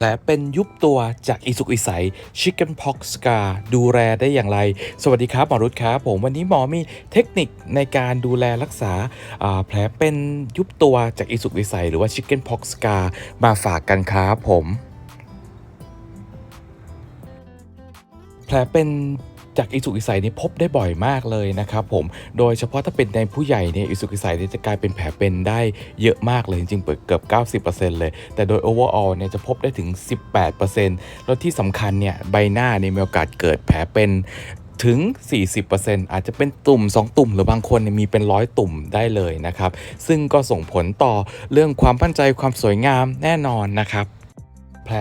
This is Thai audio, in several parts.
แผลเป็นยุบตัวจากอิสุกอิสัย Chicken Pox Scar ดูแลได้อย่างไร สวัสดีครับหมอรุตครับผมวันนี้หมอมีเทคนิคในการดูแลรักษาาแผลเป็นยุบตัวจากอิสุกอิสัย หรือว่า Chicken Pox Scar มาฝากกันครับผม แผลเป็น จากอิสุกอิสัยนี่พบได้บ่อยมากเลยนะครับผมโดยเฉพาะถ้าเป็นในผู้ใหญ่เนี่ยอิสุกอิสัยเนี่ยจะกลายเป็นแผลเป็นได้เยอะมากเลยจริงๆเปิดเกือบ 90%เลย แต่โดย overall เนี่ยจะพบได้ถึง 18%แล้วที่สำคัญเนี่ยใบหน้าเนี่ยมีโอกาสเกิดแผลเป็นถึง 40%อาจจะเป็นตุ่ม 2 ตุ่ม หรือบางคนเนี่ยมีเป็นร้อยตุ่มได้เลยนะครับ ซึ่งก็ส่งผลต่อเรื่องความมั่นใจความสวยงามแน่นอนนะครับ แผล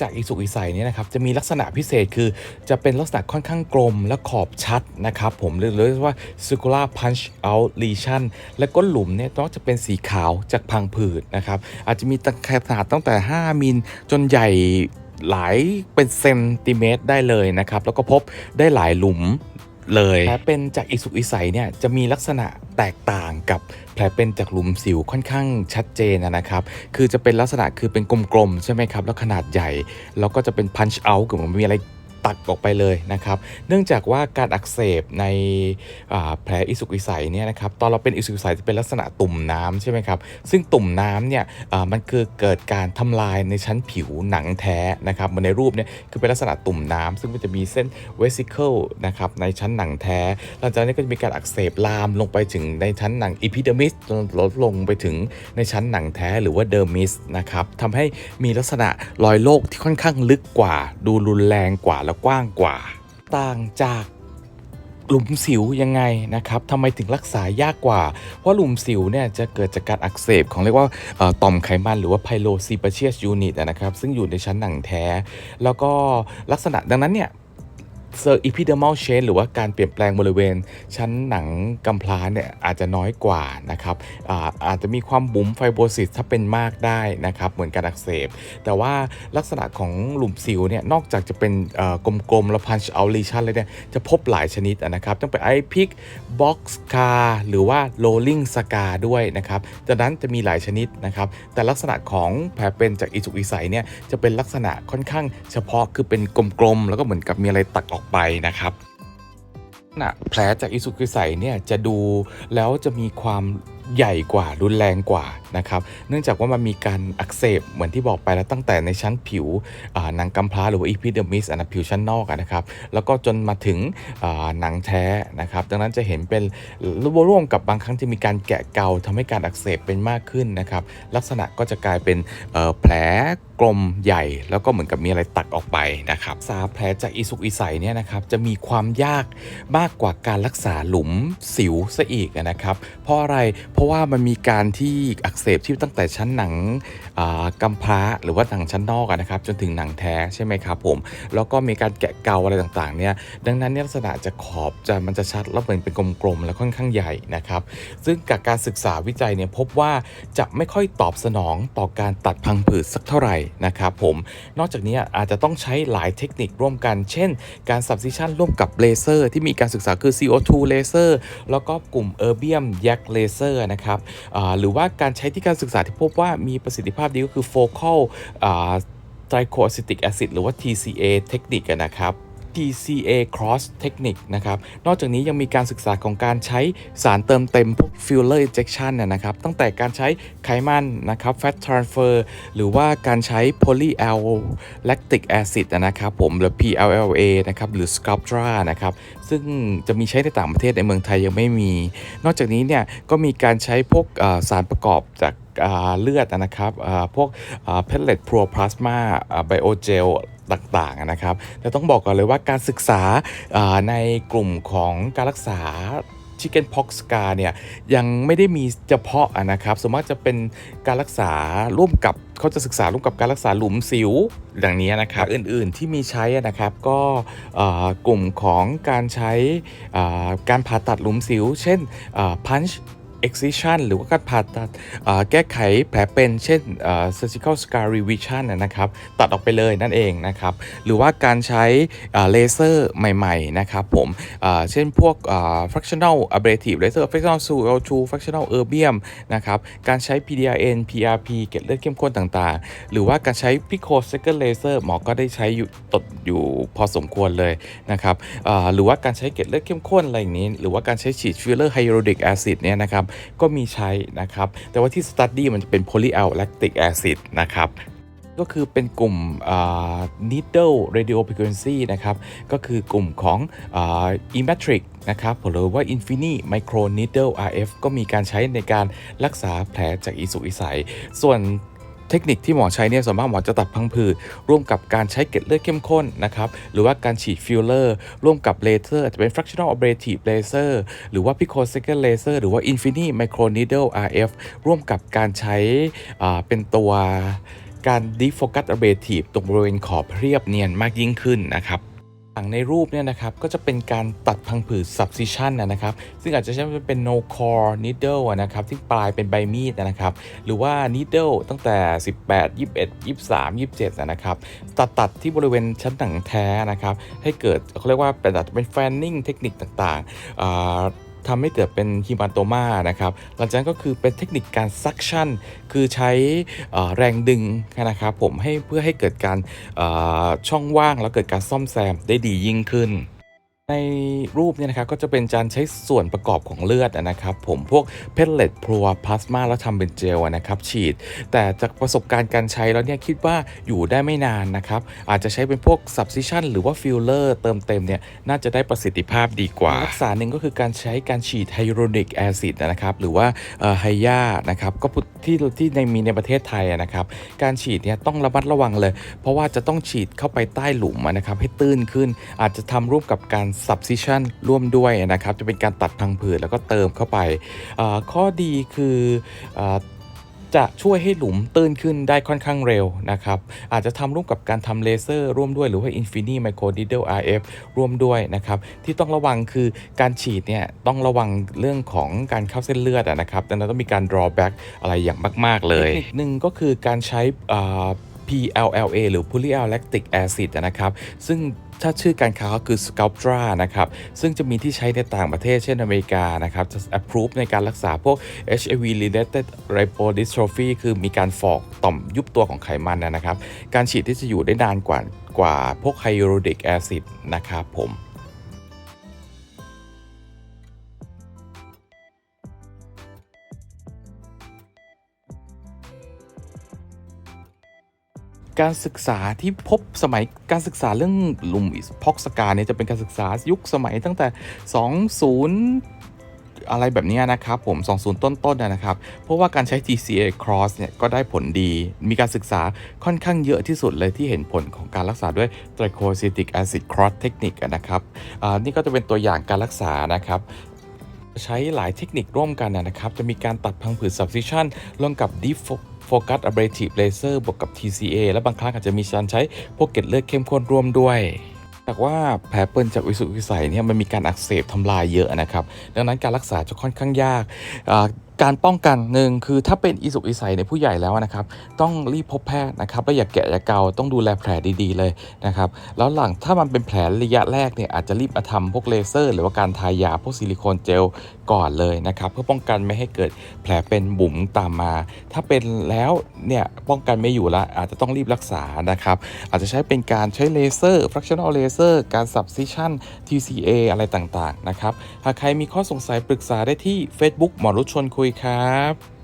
จากอิสุกอิสัยเนี่ยนะครับจะมีลักษณะพิเศษคือจะเป็นลักษณะค่อนข้างกลมและขอบชัดนะครับผมเรียกเรียว่า circular punch out lesion และก้นหลุมเนี่ยต้องจะเป็นสีขาวจากพังผืดนะครับอาจจะมีขนาดตั้งแต่ 5 มิลจนใหญ่หลายเป็นเซนติเมตรได้เลยนะครับ แล้วก็พบได้หลายหลุม เลยแผลเป็นจากอิสุกอิสัยเนี่ยจะมีลักษณะแตกต่างกับแผลเป็นจากหลุมสิวค่อนข้างชัดเจนนะครับ คือจะเป็นลักษณะคือเป็นกลมๆ ใช่ไหมครับ แล้วขนาดใหญ่ แล้วก็จะเป็น punch out คือมันมีอะไร ตัดออกไปเลยนะครับ เนื่องจากว่าการอักเสบในแผลอิสุกอิสัยเนี่ยนะครับตอนเราเป็นอิสุกอิสัยจะเป็นลักษณะตุ่มน้ำใช่ไหมครับซึ่งตุ่มน้ำเนี่ยมันคือเกิดการทำลายในชั้นผิวหนังแท้นะครับเหมือนในรูปเนี่ยคือเป็นลักษณะตุ่มน้ำซึ่งมันจะมีเส้น vesicle นะครับในชั้นหนังแท้หลังจากนั้นก็จะมีการอักเสบลามลงไปถึงในชั้นหนัง epidermis ลดลงไปถึงในชั้นหนังแท้หรือว่า dermis นะครับทำให้มีลักษณะรอยโรคที่ค่อนข้างลึกกว่า ดูรุนแรงกว่าและกว้างกว่า ต่างจากหลุมสิวยังไงนะครับทำไมถึงรักษายากกว่า เพราะหลุมสิวเนี่ยจะเกิดจากการอักเสบของเรียกว่าต่อมไขมันหรือว่าไพโลซีปาเชียสยูนิตนะครับ ซึ่งอยู่ในชั้นหนังแท้ แล้วก็ลักษณะดังนั้นเนี่ย เซอร์อีพิเดอร์มัลเชนหรือว่าการเปลี่ยนแปลงบริเวณ ชั้นหนังกำพร้าเนี่ยอาจจะน้อยกว่านะครับอาอาจจะมีความบุ๋มไฟโบซิสถ้าเป็นมากได้นะครับเหมือนการอักเสบ แต่ว่าลักษณะของหลุมสิวเนี่ยนอกจากจะเป็นกลมๆแล้ว punch out lesion เลยเนี่ยจะพบหลายชนิดนะครับตั้งแต่ไอพิกบ็อกซ์คาหรือว่า rolling scar ด้วยนะครับจากนั้นจะมีหลายชนิดนะครับแต่ลักษณะของแผลเป็นจากอิสุกอิสัยเนี่ยจะเป็นลักษณะค่อนข้างเฉพาะคือเป็นกลมๆแล้วก็เหมือนกับมีอะไรตักออกไปนะครับนะแผลจากอิสุกิสัยเนี่ยจะดูแล้วจะมีความ ใหญ่กว่ารุนแรงกว่านะครับ เนื่องจากว่ามันมีการอักเสบเหมือนที่บอกไปแล้วตั้งแต่ในชั้นผิวหนังกำพร้าหรือว่าอีพิเดมิสอันผิวชั้นนอกนะครับ แล้วก็จนมาถึงหนังแท้นะครับ ดังนั้นจะเห็นเป็นร่วมกับบางครั้งจะมีการแกะเกาทำให้การอักเสบเป็นมากขึ้นนะครับ ลักษณะก็จะกลายเป็นแผลกลมใหญ่ แล้วก็เหมือนกับมีอะไรตักออกไปนะครับสาแผลจากอิสุกอิสัยเนี่ยนะครับจะมีความยากมากกว่าการรักษาหลุมสิวซะอีกนะครับ เพราะอะไรเพราะว่ามันมีการที่อักเสบที่ตั้งแต่ชั้นหนังอ่ากำพร้าหรือว่าหนังชั้นนอกนะครับจนถึงหนังแท้ใช่ไหมครับผมแล้วก็มีการแกะเกาอะไรต่างๆเนี่ยดังนั้นเนี่ยลักษณะจะขอบจะมันจะชัดแล้วเหมือนเป็นกลมๆและค่อนข้างใหญ่นะครับ ซึ่งจากการศึกษาวิจัยเนี่ยพบว่าจะไม่ค่อยตอบสนองต่อการตัดพังผืดสักเท่าไหร่นะครับผมนอกจากนี้อาจจะต้องใช้หลายเทคนิคร่วมกัน เช่น การ substitution ร่วมกับเลเซอร์ ที่มีการศึกษาคือ CO2 เลเซอร์แล้วก็กลุ่ม erbium yak laser นะครับหรือว่าการใช้ที่การศึกษาที่พบว่ามีประสิทธิภาพดีก็คือ focal ไตรโคอะซิติกแอซิดหรือว่า TCA เทคนิคนะครับ TCA cross technique นะครับ นอกจากนี้ยังมีการศึกษาของการใช้สารเติมเต็มพวก filler injection นะนะครับ ตั้งแต่การใช้ไขมันนะครับ fat transfer หรือว่าการใช้ polyal lactic acid นะครับผม หรือ PLLA นะครับ หรือ Sculptra นะครับ ซึ่งจะมีใช้ในต่างประเทศในเมืองไทยยังไม่มี นอกจากนี้เนี่ยก็มีการใช้พวกสารประกอบจาก เลือดนะครับพวกเพลเลตโปรพลาสมาไบโอเจลต่างๆนะครับแต่ต้องบอกก่อนเลยว่าการศึกษาในกลุ่มของการรักษา Chicken Pox Scar เนี่ยยังไม่ได้มีเฉพาะนะครับส่วนมากจะเป็นการรักษาร่วมกับเขาจะศึกษาร่วมกับการรักษาหลุมสิวอย่างนี้นะครับ อื่นๆที่มีใช้นะครับก็กลุ่มของการใช้การผ่าตัดหลุมสิว เช่น punch excision หรือว่าการผ่าตัดแก้ไขแผลเป็นเช่น surgical scar revision นะนะครับตัดออกไปเลยนั่นเองนะครับหรือว่าการใช้เลเซอร์ใหม่ๆนะครับผมเช่นพวก fractional ablative laser fractional CO2 fractional erbium นะครับการใช้ PDRN PRP เกล็ดเลือดเข้มข้นต่างๆ หรือว่าการใช้ pico second laser หมอก็ได้ใช้อยู่ตดอยู่พอสมควรเลยนะครับหรือว่าการใช้เกล็ดเลือดเข้มข้นอะไรอย่างนี้ หรือว่าการใช้ฉีดฟิลเลอร์ไฮโดรดิกแอซิดเนี่ยนะครับก็มีใช้นะครับ แต่ว่าที่สตัดดี้มันจะเป็นโพลีแอลแลคติกแอซิดนะครับก็คือเป็นกลุ่มอ่า needle radio frequency นะครับ ก็คือกลุ่มของอ่า e-metric นะครับหรือว่า infini micro needle RF ก็มีการใช้ในการรักษาแผลจากอิสุอิสัย ส่วน เทคนิคที่หมอใช้เนี่ยส่วนมากหมอจะตัดพังผืดร่วมกับการใช้เกล็ดเลือดเข้มข้นนะครับหรือว่าการฉีดฟิลเลอร์ ร่วมกับเลเซอร์อาจจะเป็น fractional ablative laser หรือว่า picosecond laser หรือว่า infini micro needle RF ร่วมกับการใช้อ่าเป็นตัวการ defocus ablative ตรงบริเวณขอบเรียบเนียนมากยิ่งขึ้นนะครับ อย่างในรูปเนี่ยนะครับก็จะเป็นการตัดพังผืด subcision นะนะครับ ซึ่งอาจจะใช้เป็น no core needle นะครับที่ปลายเป็นใบมีดนะครับ หรือว่า needle ตั้งแต่ 18 21 23 27อะนะครับตัดตัดที่บริเวณชั้นหนังแท้นะครับ ให้เกิดเขาเรียกว่าเป็นอาจจะเป็น fanning เทคนิคต่างๆ ทำทำให้เกิดเป็นฮิมาโตมานะครับหลังจากนั้นก็คือเป็นเทคนิคการซักชั่น คือใช้แรงดึงนะครับผมให้เพื่อให้เกิดการช่องว่างแล้วเกิดการซ่อมแซมได้ดียิ่งขึ้น ในรูปเนี่ยนะครับก็จะเป็นการใช้ส่วนประกอบของเลือดนะครับ ผมพวกเพลเลตพลัวพลาสมาแล้วทำเป็นเจลนะครับฉีด แต่จากประสบการณ์การใช้แล้วเนี่ยคิดว่าอยู่ได้ไม่นานนะครับ อาจจะใช้เป็นพวก subcision หรือว่าฟิลเลอร์เติมเต็มเนี่ยน่าจะได้ประสิทธิภาพดีกว่า รักษาหนึ่งก็คือการใช้การฉีดไฮโดรนิกแอซิดนะครับ หรือว่าไฮยานะครับก็ ที่ที่ในมีในประเทศไทยนะครับ การฉีดเนี่ยต้องระมัดระวังเลย เพราะว่าจะต้องฉีดเข้าไปใต้หลุมนะครับให้ตื้นขึ้น อาจจะทำร่วมกับการ subcision ร่วมด้วยนะครับ จะเป็นการตัดพังผืดแล้วก็เติมเข้าไป ข้อดีคืออ จะช่วยให้หลุมตื้นขึ้นได้ค่อนข้างเร็วนะครับ อาจจะทำร่วมกับการทำเลเซอร์ร่วมด้วยหรือว่า Infini Micro d i d d l e RF ร่วมด้วยนะครับ ที่ต้องระวังคือการฉีดเนี่ยต้องระวังเรื่องของการเข้าเส้นเลือดนะครับดังนั้นต้องมีการ drawback อะไรอย่างมาก ๆ เลยอีกหนึ่งก็คือการใช้อ่า PLLA หรือ Polyalactic Acid นะครับ ซึ่งถ้าชื่อการค้าก็คือ Sculptra นะครับ ซึ่งจะมีที่ใช้ในต่างประเทศเช่นอเมริกานะครับ จะ approve ในการรักษาพวก HIV related lipodystrophy คือมีการฟอกต่อมยุบตัวของไขมันนะนะครับ การฉีดที่จะอยู่ได้นานกว่ากว่าพวก hyaluronic acid นะครับผม การศึกษาที่พบสมัยการศึกษาเรื่องหลุมพ็อกสกาเนี่ยจะเป็นการศึกษายุคสมัยตั้งแต่ 20 อะไรแบบนี้นะครับผม 20 ต้นๆนะนะครับ เพราะว่าการใช้ TCA cross เนี่ยก็ได้ผลดี มีการศึกษาค่อนข้างเยอะที่สุดเลยที่เห็นผลของการรักษาด้วย trichosidic acid cross technique นะครับอ่านี่ก็จะเป็นตัวอย่างการรักษานะครับใช้หลายเทคนิคร่วมกันนะครับ จะมีการตัดพังผืด subcision ร่วมกับ defoc deep focus ablative laser บวกกับ TCA และบางครั้งอาจจะมีการใช้พวกเกล็ดเลือดเข้มข้นร่วมด้วยแต่ว่าแผลเปิลจากวิสุวิสัยเนี่ยมันมีการอักเสบทำลายเยอะนะครับ ดังนั้นการรักษาจะค่อนข้างยากอ่า การป้องกันหนึ่งคือถ้าเป็นอิสุกอิสัยในผู้ใหญ่แล้วนะครับ ต้องรีบพบแพทย์นะครับแล้วอย่าแกะอย่าเกาต้องดูแลแผลดีๆเลยนะครับแล้วหลังถ้ามันเป็นแผลระยะแรกเนี่ยอาจจะรีบมาทำพวกเลเซอร์ หรือว่าการทายาพวกซิลิโคนเจลก่อนเลยนะครับ เพื่อป้องกันไม่ให้เกิดแผลเป็นบุ๋มตามมา ถ้าเป็นแล้วเนี่ยป้องกันไม่อยู่ละอาจจะต้องรีบรักษานะครับอาจจะใช้เป็นการใช้เลเซอร์ fractional laser การ subcision TCA อะไรต่างๆนะครับหากใครมีข้อสงสัยปรึกษาได้ที่ Facebook หมอรุชชวนคุยยครับ